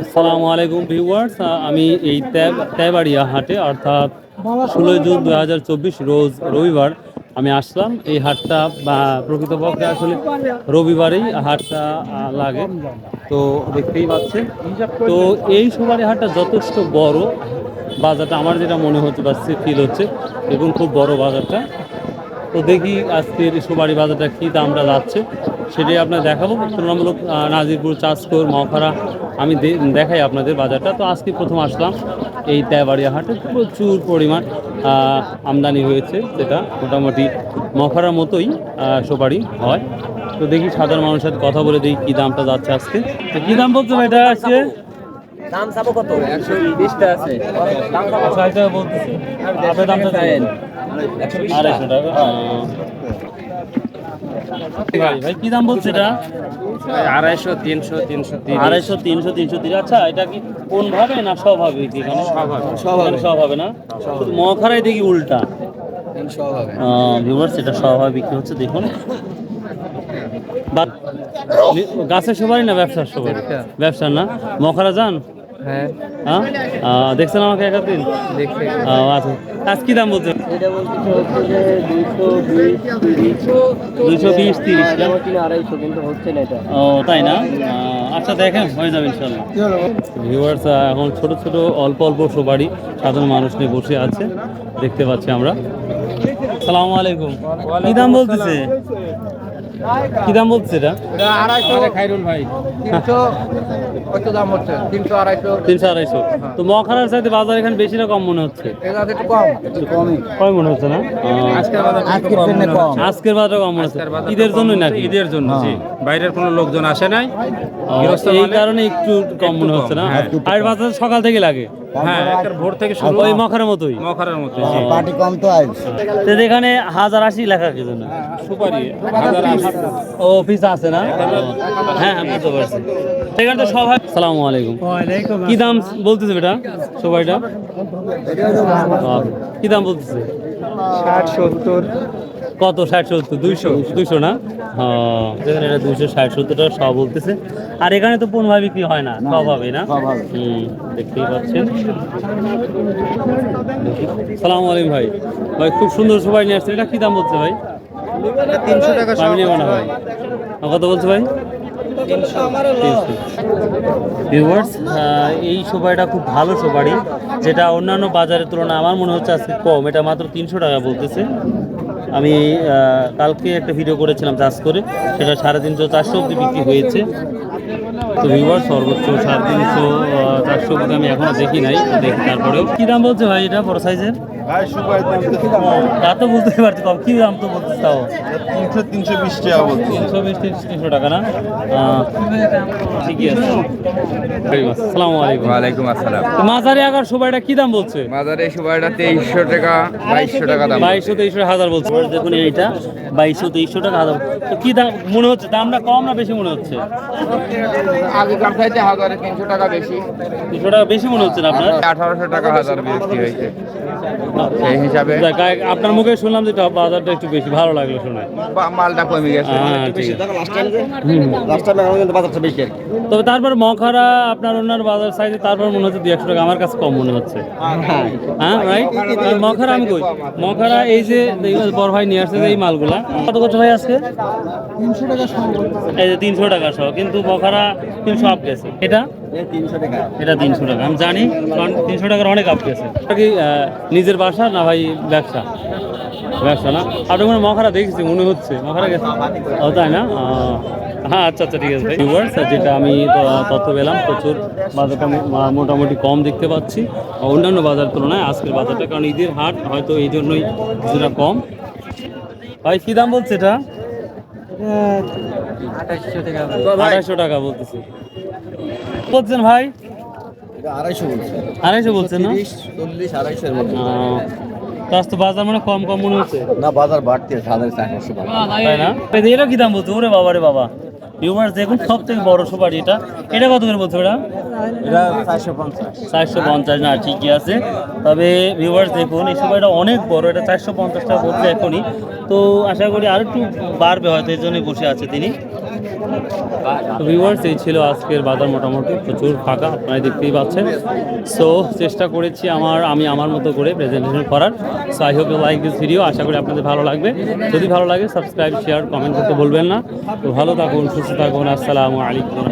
আসসালামু আলাইকুম ভিউয়ার্স আমি এই ত্যাবাড়িয়া হাটে, অর্থাৎ ষোলোই জুন দু হাজার চব্বিশ রোজ রবিবার আমি আসলাম। এই হাটটা প্রকৃতপক্ষে আসলে রবিবারেই হাটটা লাগে। তো দেখতেই পাচ্ছেন। তো এই সবারই হাটটা যথেষ্ট বড়। বাজারটা আমার যেটা মনে হচ্ছে, বা ফিল হচ্ছে, দেখুন খুব বড় বাজারটা। তো দেখি আজকের সুবাড়ি বাজারটা কী দামটা যাচ্ছে, সেটাই আপনার দেখাবো। তুলনামূলক নাজিরপুর চাষকর মখরা আমি দেখাই আপনাদের বাজারটা। তো আজকে প্রথম আসলাম এই তেবাড়িয়া হাটে। প্রচুর পরিমাণ আমদানি হয়েছে যেটা মোটামুটি মখরার মতোই সুপারি হয়। তো দেখি সাধারণ মানুষের সাথে কথা বলে দেখি কী দামটা যাচ্ছে আজকে। তো কী দাম বলছো ভাই? এটা আজকে? দাম চাবো কত? একশো বিশটা আছে। দাম বলতেছে। আপনার দামটা আড়াইশো টাকা? ভাই ভাই কি দাম বলছে এটা? আড়াইশো তিনশো তিনশো আড়াইশো তিনশো তিনশো তিরিশ। আচ্ছা এটা কি কোন ভাবে না সব হবে এখানে এখানে? সব হবে। না? শুধু মখারাই দেখি উল্টা। ভিউয়ার্স এটা স্বভাবিক হচ্ছে দেখুন। বা- গাছের সবারই না ব্যবসার সবারই? ব্যবসার না? মখারা যান? হ্যাঁ। হ্যাঁ? আহ, দেখছেন আমাকে একদিন দেখছি। আচ্ছা। আজ কি দাম বলছে এটা বলতে হচ্ছে যে দুইশো বিশ তিরিশ। আড়াইশো কিন্তু হচ্ছে না এটা। ও তাই না? আচ্ছা দেখেন হয়ে যাবে ইনশাল্লাহ ভিউয়ার্স এখন ছোট ছোট অল্প অল্প সবারই সাধারণ মানুষ নিয়ে বসে আছে। দেখতে পাচ্ছি আমরা। সালামু আলাইকুম। কি দাম বলতেছে? কি দাম বলছে এটা? আড়াইশো। খাইরুল ভাই। তিনশো কত দাম হচ্ছে? তিনশো আড়াইশো। তিনশো আড়াইশো। তো মখারার সাথে বাজার এখানে বেশি না কম মনে হচ্ছে? একটু কম। কম মনে হচ্ছে না? আজকের বাজার জন্য কম। আজকের বাজার কম মনে হচ্ছে। ঈদের জন্যই নাকি? ঈদের জন্য বাইরের কোনো লোকজন আসে নাই? এই কারণে একটু কম মনে হচ্ছে না? হ্যাঁ। আর বাজার সকাল থেকে লাগে। হ্যাঁ একটা ভোর থেকে শুরু ওই মখারের মতোই মখারের মতো পার্টি কম তো আজ। তো এখানে হাজার আশি লেখা কি জন্য? সুপারি হাজার আশি। ও অফিস আছে না? হ্যাঁ হ্যাঁ বুঝতে পারছি সেখানে তো সবাই সালামু আলাইকুম। কি দাম বলতেছে বেটা? সবাইটা? কি দাম বলতেছে? ষাট সত্তর। কত? ষাট সত্তর? দুইশো? দুইশো না? হ্যাঁ। যেখানে এটা দুইশো ষাট সত্তরটা সব বলতেছে। আর এখানে তো ভাবে বিক্রি হয় না সব হবে না? হুম দেখতেই পাচ্ছেন। সালাম আলাইকুম ভাই। ভাই খুব সুন্দর সবাই নিয়ে আসছে এটা কী দাম বলছে ভাই? তিনশো টাকা আমি নেব না ভাই। কত বলছে ভাই? ভিউয়ার্স এই সুপারিটা খুব ভালো সুপারি যেটা অন্যান্য বাজারের তুলনায় আমার মনে হচ্ছে আজকে কম। এটা মাত্র তিনশো টাকা বলতেছে। আমি কালকে একটা ভিডিও করেছিলাম চাষ করে, সেটা সাড়ে তিনশো, চারশো অব্দি বিক্রি হয়েছে। তো ভিউয়ার সর্বোচ্চ সাড়ে তিনশো চারশো অব্দি আমি এখনও দেখি নাই, দেখি তারপরেও। কী দাম বলছে ভাই এটা বড় সাইজের তা তো বুঝতে পারছি কম কি দাম তো বলতে তাও? তিনশো তিনশো বিশ টাকা বলছি। তিনশো বিশ তিনশো টাকা না? আহ, ঠিকই আছে। আসসালামু আলাইকুম। ওয়ালাইকুম আসসালাম। তো মাঝারি আগার সবাইটা কি দাম বলছে? বাজারে সুপারিটা তেইশশো টাকা বাইশশো টাকা দাম বাইশশো তেইশশো হাজার বলছে। দেখুন এইটা বাইশশো তেইশশো টাকা হাজার তো কি দাম মনে হচ্ছে দামটা কম না বেশি মনে হচ্ছে? আগেকার চাইতে হাজারে তিনশো টাকা বেশি। তিনশো টাকা বেশি মনে হচ্ছে না আপনার? আঠারোশো টাকা হাজার বিক্রি হয়েছে। সেই হিসাবে? আপনার মুখে শুনলাম যে টপ বাজারটা একটু বেশি ভালো লাগল শুনে। মালটা কমে গেছে। হ্যাঁ কিন্তু তবে তারপর মখারা আপনার অন্যান্য বাজার সাইজে তারপর মনে হচ্ছে দু একশো টাকা। আমার কাছে কম মনে হচ্ছে। হ্যাঁ রাইট মখারা আমি কই? মখারা এই যে বড় ভাই নিয়ে আসছে যে এই মালগুলা। কত কত ভাই আজকে? এই যে তিনশো টাকা সহ। কিন্তু মখারা তিনশো আপ গেছে। এটা? তিনশো টাকা এটা তিনশো টাকা। আমি জানি কারণ তিনশো টাকার অনেক আপ গেছে এটা কি নিজের বাসা না ভাই ব্যবসা? ব্যবসা না? আপনি কোনো মখারা দেখেছি মনে হচ্ছে। মখারা গেছে? ও তাই না? হ্যাঁ আচ্ছা আচ্ছা ঠিক আছে। Viewers, যেটা আমি তথ্য পেলাম প্রচুর বাজারটা মোটামুটি কম দেখতে পাচ্ছি। অন্যান্য বাজার তুলনায় আজকের বাজারটা কারণ ঈদের হাট হয়তো এই জন্যই কিছুটা কম। ভাই কি দাম বলছে এটা? আড়াইশো টাকা বলতেছে। বলছেন ভাই? আড়াইশো বলছে আড়াইশো বলছেন না? চল্লিশ আড়াইশো তো বাজার মানে কম কম মনে হচ্ছে। না বাজার বাড়তে হাজার চারশো তাই না? কি দাম বলছে? ওরে বাবা রে বাবা। ভিউয়ার্স দেখুন সব থেকে বড় সুপারি এটা। এটা কত করে বলছো এটা এটা চারশো পঞ্চাশ। চারশো পঞ্চাশ না ঠিকই আছে। তবে ভিউয়ার্স দেখুন এই সুপারিটা অনেক বড় এটা চারশো পঞ্চাশ টাকা বলছে এখনই। তো আশা করি আর একটু বাড়বে হয়তো এই জন্যই বসে আছে তিনি। ভিউয়ার্স এই ছিল আজকের বাজার মোটামুটি। প্রচুর ফাঁকা আপনারা দেখতেই পাচ্ছেন। সো চেষ্টা করেছি আমার, আমি আমার মতো করে প্রেজেন্টেশন করার। So I hope like this video আশা করি আপনাদের ভালো লাগবে। যদি ভালো লাগে সাবস্ক্রাইব শেয়ার কমেন্ট করতে বলবেন না। তো ভালো থাকুন, সুস্থ থাকুন। আসসালামু আলাইকুম।